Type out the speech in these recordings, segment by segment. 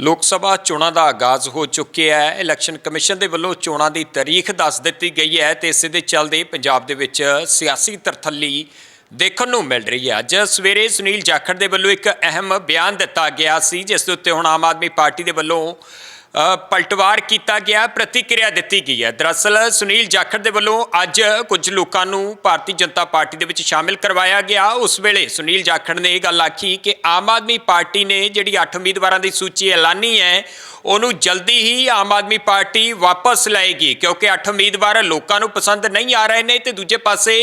ਲੋਕ ਸਭਾ ਚੋਣਾਂ ਦਾ ਆਗਾਜ਼ ਹੋ ਚੁੱਕਿਆ ਹੈ। ਇਲੈਕਸ਼ਨ ਕਮਿਸ਼ਨ ਦੇ ਵੱਲੋਂ ਚੋਣਾਂ ਦੀ ਤਾਰੀਖ ਦੱਸ ਦਿੱਤੀ ਗਈ ਹੈ ਤੇ ਇਸ ਦੇ ਚੱਲਦੇ ਪੰਜਾਬ ਦੇ ਵਿੱਚ ਸਿਆਸੀ ਤਰਥੱਲੀ ਦੇਖਣ ਨੂੰ ਮਿਲ ਰਹੀ ਹੈ। ਅੱਜ ਸਵੇਰੇ ਸੁਨੀਲ ਜਾਖੜ ਦੇ ਵੱਲੋਂ ਇੱਕ ਅਹਿਮ ਬਿਆਨ ਦਿੱਤਾ ਗਿਆ ਸੀ, ਜਿਸ ਦੇ ਉੱਤੇ ਹੁਣ ਆਮ ਆਦਮੀ ਪਾਰਟੀ ਦੇ ਵੱਲੋਂ ਪਲਟਵਾਰ ਕੀਤਾ ਗਿਆ, ਪ੍ਰਤੀਕਿਰਿਆ ਦਿੱਤੀ ਗਈ ਹੈ। ਦਰਅਸਲ ਸੁਨੀਲ ਜਾਖੜ ਦੇ ਵੱਲੋਂ ਅੱਜ ਕੁਝ ਲੋਕਾਂ ਨੂੰ ਭਾਰਤੀ ਜਨਤਾ ਪਾਰਟੀ ਦੇ ਵਿੱਚ ਸ਼ਾਮਿਲ ਕਰਵਾਇਆ ਗਿਆ। ਉਸ ਵੇਲੇ ਸੁਨੀਲ ਜਾਖੜ ਨੇ ਇਹ ਗੱਲ ਆਖੀ ਕਿ ਆਮ ਆਦਮੀ ਪਾਰਟੀ ਨੇ ਜਿਹੜੀ 8 ਉਮੀਦਵਾਰਾਂ ਦੀ ਸੂਚੀ ਐਲਾਨੀ ਹੈ ਉਹਨੂੰ ਜਲਦੀ ਹੀ ਆਮ ਆਦਮੀ ਪਾਰਟੀ ਵਾਪਸ ਲਏਗੀ, ਕਿਉਂਕਿ 8 ਉਮੀਦਵਾਰ ਲੋਕਾਂ ਨੂੰ ਪਸੰਦ ਨਹੀਂ ਆ ਰਹੇ ਨੇ ਤੇ ਦੂਜੇ ਪਾਸੇ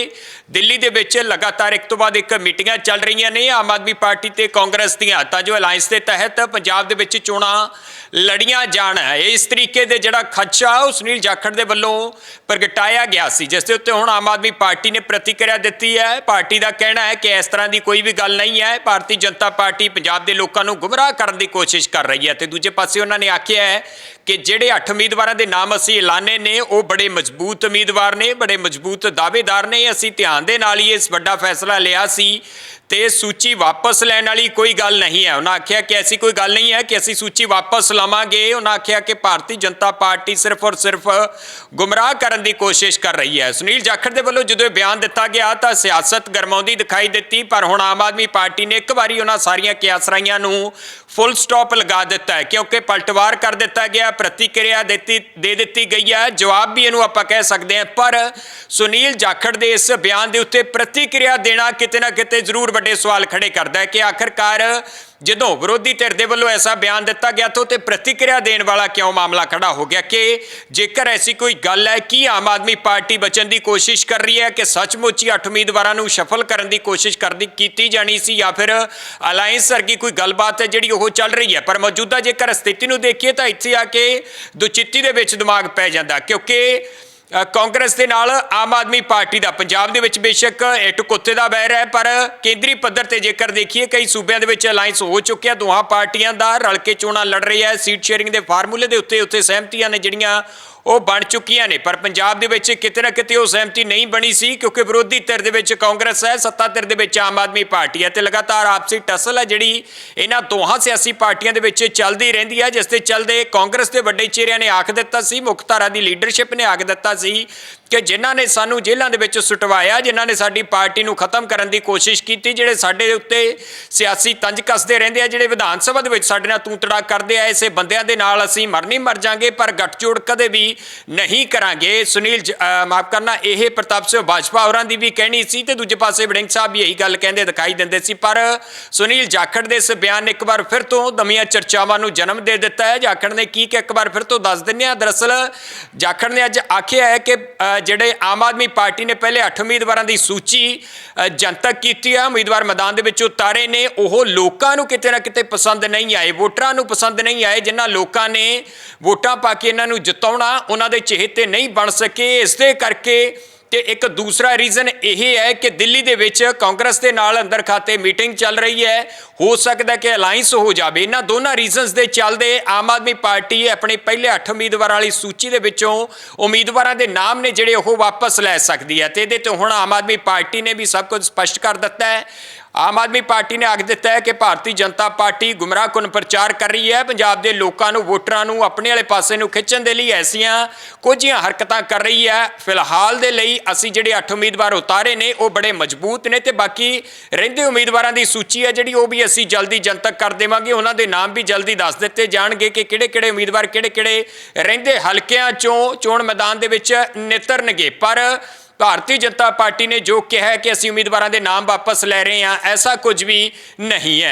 ਦਿੱਲੀ ਦੇ ਵਿੱਚ ਲਗਾਤਾਰ ਇੱਕ ਤੋਂ ਬਾਅਦ ਇੱਕ ਮੀਟਿੰਗਾਂ ਚੱਲ ਰਹੀਆਂ ਨੇ ਆਮ ਆਦਮੀ ਪਾਰਟੀ ਤੇ ਕਾਂਗਰਸ ਦੀਆਂ। ਤਾਂ ਜੋ ਅਲਾਈਅੰਸ ਦੇ ਤਹਿਤ ਪੰਜਾਬ ਦੇ ਵਿੱਚ ਚੋਣਾਂ ਲੜੀਆਂ ਜਾਣ। ਇਸ ਤਰੀਕੇ ਦੇ ਜਿਹੜਾ ਖਦਸ਼ਾ ਉਹ ਸੁਨੀਲ ਜਾਖੜ ਦੇ ਵੱਲੋਂ ਪ੍ਰਗਟਾਇਆ ਗਿਆ ਸੀ, ਜਿਸ ਦੇ ਉੱਤੇ ਹੁਣ ਆਮ ਆਦਮੀ ਪਾਰਟੀ ਨੇ ਪ੍ਰਤੀਕਿਰਿਆ ਦਿੱਤੀ ਹੈ। ਪਾਰਟੀ ਦਾ ਕਹਿਣਾ ਹੈ ਕਿ ਇਸ ਤਰ੍ਹਾਂ ਦੀ ਕੋਈ ਵੀ ਗੱਲ ਨਹੀਂ ਹੈ। ਭਾਰਤੀ ਜਨਤਾ ਪਾਰਟੀ ਪੰਜਾਬ ਦੇ ਲੋਕਾਂ ਨੂੰ ਗੁੰਮਰਾਹ ਕਰਨ ਦੀ ਕੋਸ਼ਿਸ਼ ਕਰ ਰਹੀ ਹੈ ਤੇ ਦੂਜੇ ਪਾਸੇ ਉਹਨਾਂ ਨੇ ਆਖਿਆ ਹੈ ਕਿ ਜਿਹੜੇ 8 ਉਮੀਦਵਾਰਾਂ ਦੇ ਨਾਮ ਅਸੀਂ ਐਲਾਨੇ ਨੇ, ਉਹ ਬੜੇ ਮਜ਼ਬੂਤ ਉਮੀਦਵਾਰ ਨੇ, ਬੜੇ ਮਜ਼ਬੂਤ ਦਾਅਵੇਦਾਰ ਨੇ। ਅਸੀਂ ਧਿਆਨ ਦੇ ਨਾਲ ਹੀ ਇਸ ਵੱਡਾ ਫੈਸਲਾ ਲਿਆ ਸੀ ਤੇ ਸੂਚੀ ਵਾਪਸ ਲੈਣ ਵਾਲੀ ਕੋਈ ਗੱਲ ਨਹੀਂ ਹੈ। ਉਹਨਾਂ ਆਖਿਆ ਕਿ ਐਸੀ ਕੋਈ ਗੱਲ ਨਹੀਂ ਹੈ ਕਿ ਅਸੀਂ ਸੂਚੀ ਵਾਪਸ ਲਵਾਂਗੇ। ਉਹਨਾਂ ਆਖਿਆ ਕਿ ਭਾਰਤੀ ਜਨਤਾ ਪਾਰਟੀ ਸਿਰਫ ਔਰ ਸਿਰਫ ਗੁੰਮਰਾਹ ਕਰਨ ਦੀ ਕੋਸ਼ਿਸ਼ ਕਰ ਰਹੀ ਹੈ। ਸੁਨੀਲ ਜਾਖੜ ਦੇ ਵੱਲੋਂ ਜਦੋਂ ਇਹ ਬਿਆਨ ਦਿੱਤਾ ਗਿਆ ਤਾਂ ਸਿਆਸਤ ਗਰਮਾਉਂਦੀ ਦਿਖਾਈ ਦਿੱਤੀ, ਪਰ ਹੁਣ ਆਮ ਆਦਮੀ ਪਾਰਟੀ ਨੇ ਇੱਕ ਵਾਰੀ ਉਹਨਾਂ ਸਾਰੀਆਂ ਕਿਆਸਰਾਈਆਂ ਨੂੰ ਫੁੱਲ ਸਟਾਪ ਲਗਾ ਦਿੱਤਾ ਹੈ, ਕਿਉਂਕਿ ਪਲਟਵਾਰ ਕਰ ਦਿੱਤਾ ਗਿਆ, ਪ੍ਰਤੀਕਿਰਿਆ ਦਿੱਤੀ, ਦੇ ਦਿੱਤੀ ਗਈ ਹੈ। ਜਵਾਬ ਵੀ ਇਹਨੂੰ ਆਪਾਂ ਕਹਿ ਸਕਦੇ ਹਾਂ, ਪਰ ਸੁਨੀਲ ਜਾਖੜ ਦੇ ਇਸ ਬਿਆਨ ਦੇ ਉੱਤੇ ਪ੍ਰਤੀਕਿਰਿਆ ਦੇਣਾ ਕਿਤੇ ਨਾ ਕਿਤੇ ਜ਼ਰੂਰ ਵੱਡੇ ਸਵਾਲ ਖੜੇ ਕਰਦਾ ਹੈ ਕਿ ਆਖਰਕਾਰ ਜਦੋਂ ਵਿਰੋਧੀ ਧਿਰ ਦੇ ਵੱਲੋਂ ਐਸਾ ਬਿਆਨ ਦਿੱਤਾ ਗਿਆ ਤਾਂ ਤੇ ਪ੍ਰਤੀਕਿਰਿਆ ਦੇਣ ਵਾਲਾ ਕਿਉਂ ਮਾਮਲਾ ਖੜਾ ਹੋ ਗਿਆ ਕਿ ਜੇਕਰ ਐਸੀ ਕੋਈ ਗੱਲ ਹੈ, ਕਿ ਆਮ ਆਦਮੀ ਪਾਰਟੀ ਬਚਣ ਦੀ ਕੋਸ਼ਿਸ਼ ਕਰ ਰਹੀ ਹੈ ਕਿ ਸੱਚਮੁੱਚ ਹੀ ਅੱਠ ਉਮੀਦਵਾਰਾਂ ਨੂੰ ਸ਼ਫਲ ਕਰਨ ਦੀ ਕੋਸ਼ਿਸ਼ ਕਰਦੀ ਕੀਤੀ ਜਾਣੀ ਸੀ ਜਾਂ ਫਿਰ ਅਲਾਈਅੰਸ ਵਰਗੀ ਕੋਈ ਗੱਲਬਾਤ ਹੈ ਜਿਹੜੀ ਉਹ ਚੱਲ ਰਹੀ ਹੈ? ਪਰ ਮੌਜੂਦਾ ਜੇਕਰ ਸਥਿਤੀ ਨੂੰ ਦੇਖੀਏ ਤਾਂ ਇੱਥੇ ਆ ਕੇ ਦੁਚਿੱਤੀ ਦੇ ਵਿੱਚ ਦਿਮਾਗ ਪੈ ਜਾਂਦਾ, ਕਿਉਂਕਿ ਕਾਂਗਰਸ ਦੇ ਨਾਲ ਆਮ ਆਦਮੀ ਪਾਰਟੀ ਦਾ। ਪੰਜਾਬ ਦੇ ਵਿੱਚ ਬੇਸ਼ੱਕ ਇੱਟ ਕੁੱਤੇ ਦਾ ਬੈਰ ਹੈ, ਪਰ ਕੇਂਦਰੀ ਪੱਧਰ ਤੇ ਜੇਕਰ ਦੇਖੀਏ, ਕਈ ਸੂਬਿਆਂ ਦੇ ਵਿੱਚ ਅਲਾਈਅੰਸ ਹੋ ਚੁੱਕਿਆ। ਦੋਹਾਂ ਪਾਰਟੀਆਂ ਦਾ ਰਲ ਕੇ ਚੋਣਾਂ ਲੜ ਰਹੀ ਹੈ। ਸੀਟ ਸ਼ੇਅਰਿੰਗ ਦੇ ਫਾਰਮੂਲੇ ਦੇ ਉੱਤੇ ਉੱਤੇ ਸਹਿਮਤੀਆਂ ਨੇ ਜਿਹੜੀਆਂ ਉਹ ਬਣ ਚੁੱਕੀਆਂ ਨੇ। ਪਰ ਪੰਜਾਬ ਦੇ ਵਿੱਚ ਕਿਤੇ ਨਾ ਕਿਤੇ ਉਹ ਸਹਿਮਤੀ ਨਹੀਂ ਬਣੀ ਸੀ ਕਿਉਂਕਿ ਵਿਰੋਧੀ ਧਿਰ ਦੇ ਵਿੱਚ ਕਾਂਗਰਸ ਹੈ, ਸੱਤਾ ਧਿਰ ਦੇ ਵਿੱਚ ਆਮ ਆਦਮੀ ਪਾਰਟੀ ਹੈ ਤੇ ਲਗਾਤਾਰ ਆਪਸੀ ਟਸਲ ਹੈ ਜਿਹੜੀ ਇਹਨਾਂ ਦੋਹਾਂ ਸਿਆਸੀ ਪਾਰਟੀਆਂ ਦੇ ਵਿੱਚ ਚੱਲਦੀ ਰਹਿੰਦੀ ਹੈ, ਜਿਸ ਤੇ ਚੱਲਦੇ ਕਾਂਗਰਸ ਦੇ ਵੱਡੇ ਚਿਹਰਿਆਂ ਨੇ ਆਖ ਦਿੱਤਾ ਸੀ, ਮੁੱਖ ਧਾਰਾ ਦੀ ਲੀਡਰਸ਼ਿਪ ਨੇ ਆਖ ਦਿੱਤਾ ਸੀ ਕਿ ਜਿਨ੍ਹਾਂ ਨੇ ਸਾਨੂੰ ਜੇਲ੍ਹਾਂ ਦੇ ਵਿੱਚ ਸੁਟਵਾਇਆ, ਜਿਨ੍ਹਾਂ ਨੇ ਸਾਡੀ ਪਾਰਟੀ ਨੂੰ ਖਤਮ ਕਰਨ ਦੀ ਕੋਸ਼ਿਸ਼ ਕੀਤੀ, ਜਿਹੜੇ ਸਾਡੇ ਉੱਤੇ ਸਿਆਸੀ ਤੰਜ ਕੱਸਦੇ ਰਹਿੰਦੇ ਆ, ਜਿਹੜੇ ਵਿਧਾਨ ਸਭਾ ਦੇ ਵਿੱਚ ਸਾਡੇ ਨਾਲ ਤੂਤੜਾ ਕਰਦੇ ਆ, ਇਸੇ ਬੰਦਿਆਂ ਦੇ ਨਾਲ ਅਸੀਂ ਮਰਨੀ ਮਰ ਜਾਾਂਗੇ, ਪਰ ਗੱਠਜੋੜ ਕਦੇ ਵੀ ਨਹੀਂ ਕਰਾਂਗੇ। ਸੁਨੀਲ ਜ- ਮਾਫ ਕਰਨਾ, ਇਹ ਪ੍ਰਤਾਪ ਸਿੰਘ ਬਾਜਪਾ ਹੋਰਾਂ ਦੀ ਵੀ ਕਹਿਣੀ ਸੀ ਤੇ ਦੂਜੇ ਪਾਸੇ ਵੜਿੰਗ ਸਾਹਿਬ ਵੀ ਇਹੀ ਗੱਲ ਕਹਿੰਦੇ ਦਿਖਾਈ ਦਿੰਦੇ ਸੀ, ਪਰ ਸੁਨੀਲ ਜਾਖੜ ਦੇ ਇਸ ਬਿਆਨ ਨੇ ਇੱਕ ਵਾਰ ਫਿਰ ਤੋਂ ਦਮੀਆਂ ਚਰਚਾਵਾਂ ਨੂੰ ਜਨਮ ਦੇ ਦਿੱਤਾ ਹੈ। ਜਾਖੜ ਨੇ ਕੀ ਕਿ ਇੱਕ ਵਾਰ ਫਿਰ ਤੋਂ ਦੱਸ ਦਿੰਨੇ ਆ ਦਰਅਸਲ, ਜਾਖੜ ਨੇ ਅੱਜ ਆਖਿਆ ਹੈ ਕਿ ਜਿਹੜੇ ਆਮ ਆਦਮੀ ਪਾਰਟੀ ਨੇ ਪਹਿਲੇ 8 ਉਮੀਦਵਾਰਾਂ ਦੀ ਸੂਚੀ ਜਨਤਕ ਕੀਤੀ ਹੈ ਉਮੀਦਵਾਰ ਮੈਦਾਨ ਦੇ ਵਿੱਚ ਉਤਾਰੇ ਨੇ, ਉਹ ਲੋਕਾਂ ਨੂੰ ਕਿਤੇ ਨਾ ਕਿਤੇ ਪਸੰਦ ਨਹੀਂ ਆਏ, ਵੋਟਰਾਂ ਨੂੰ ਪਸੰਦ ਨਹੀਂ ਆਏ, ਜਿਨ੍ਹਾਂ ਲੋਕਾਂ ਨੇ ਵੋਟਾਂ ਪਾ ਕੇ ਇਹਨਾਂ ਨੂੰ ਜਿਤਾਉਣਾ ਉਹਨਾਂ ਦੇ ਚਿਹਤੇ ਨਹੀਂ ਬਣ ਸਕੇ, ਇਸ ਦੇ ਕਰਕੇ ਤੇ ਇੱਕ ਦੂਸਰਾ ਰੀਜ਼ਨ ਇਹ ਹੈ ਕਿ ਦਿੱਲੀ ਦੇ ਵਿੱਚ ਕਾਂਗਰਸ ਦੇ ਨਾਲ ਅੰਦਰ ਖਾਤੇ ਮੀਟਿੰਗ ਚੱਲ ਰਹੀ ਹੈ। ਹੋ ਸਕਦਾ ਕਿ ਅਲਾਈਅੰਸ ਹੋ ਜਾਵੇ। ਇਹਨਾਂ ਦੋਨਾਂ ਰੀਜ਼ਨਸ ਦੇ ਚੱਲਦੇ ਆਮ ਆਦਮੀ ਪਾਰਟੀ ਆਪਣੇ ਪਹਿਲੇ 8 ਉਮੀਦਵਾਰਾਂ ਵਾਲੀ ਸੂਚੀ ਦੇ ਵਿੱਚੋਂ ਉਮੀਦਵਾਰਾਂ ਦੇ ਨਾਮ ਨੇ ਜਿਹੜੇ ਉਹ ਵਾਪਸ ਲੈ ਸਕਦੀ ਹੈ ਤੇ ਇਹਦੇ ਤੇ ਹੁਣ ਆਮ ਆਦਮੀ ਪਾਰਟੀ ਨੇ ਵੀ ਸਭ ਕੁਝ ਸਪਸ਼ਟ ਕਰ ਦਿੱਤਾ ਹੈ। ਆਮ ਆਦਮੀ ਪਾਰਟੀ ਨੇ ਆਖ ਦਿੱਤਾ ਹੈ ਕਿ ਭਾਰਤੀ ਜਨਤਾ ਪਾਰਟੀ ਗੁੰਮਰਾਹਕੁਨ ਪ੍ਰਚਾਰ ਕਰ ਰਹੀ ਹੈ। ਪੰਜਾਬ ਦੇ ਲੋਕਾਂ ਨੂੰ, ਵੋਟਰਾਂ ਨੂੰ, ਆਪਣੇ ਵਾਲੇ ਪਾਸੇ ਨੂੰ ਖਿੱਚਣ ਦੇ ਲਈ ਐਸੀਆਂ ਕੁਝੀਆਂ ਹਰਕਤਾਂ ਕਰ ਰਹੀ ਹੈ। ਫਿਲਹਾਲ ਦੇ ਲਈ ਅਸੀਂ ਜਿਹੜੇ 8 ਉਮੀਦਵਾਰ ਉਤਾਰੇ ਨੇ, ਉਹ ਬੜੇ ਮਜ਼ਬੂਤ ਨੇ ਤੇ ਬਾਕੀ ਰਹਿੰਦੇ ਉਮੀਦਵਾਰਾਂ ਦੀ ਸੂਚੀ ਹੈ ਜਿਹੜੀ ਉਹ ਵੀ ਅਸੀਂ ਜਲਦੀ ਜਨਤਕ ਕਰ ਦੇਵਾਂਗੇ। ਉਹਨਾਂ ਦੇ ਨਾਮ ਵੀ ਜਲਦੀ ਦੱਸ ਦਿੱਤੇ ਜਾਣਗੇ ਕਿ ਕਿਹੜੇ-ਕਿਹੜੇ ਉਮੀਦਵਾਰ ਕਿਹੜੇ-ਕਿਹੜੇ ਰਹਿੰਦੇ ਹਲਕਿਆਂ ਚੋਂ ਚੋਣ ਮੈਦਾਨ ਦੇ ਵਿੱਚ ਨਿਤਰਨਗੇ। ਪਰ ਭਾਰਤੀ ਜਨਤਾ ਪਾਰਟੀ ਨੇ ਜੋ ਕਿਹਾ ਕਿ ਅਸੀਂ ਉਮੀਦਵਾਰਾਂ ਦੇ ਨਾਮ ਵਾਪਸ ਲੈ ਰਹੇ ਹਾਂ, ਐਸਾ ਕੁਝ ਵੀ ਨਹੀਂ ਹੈ।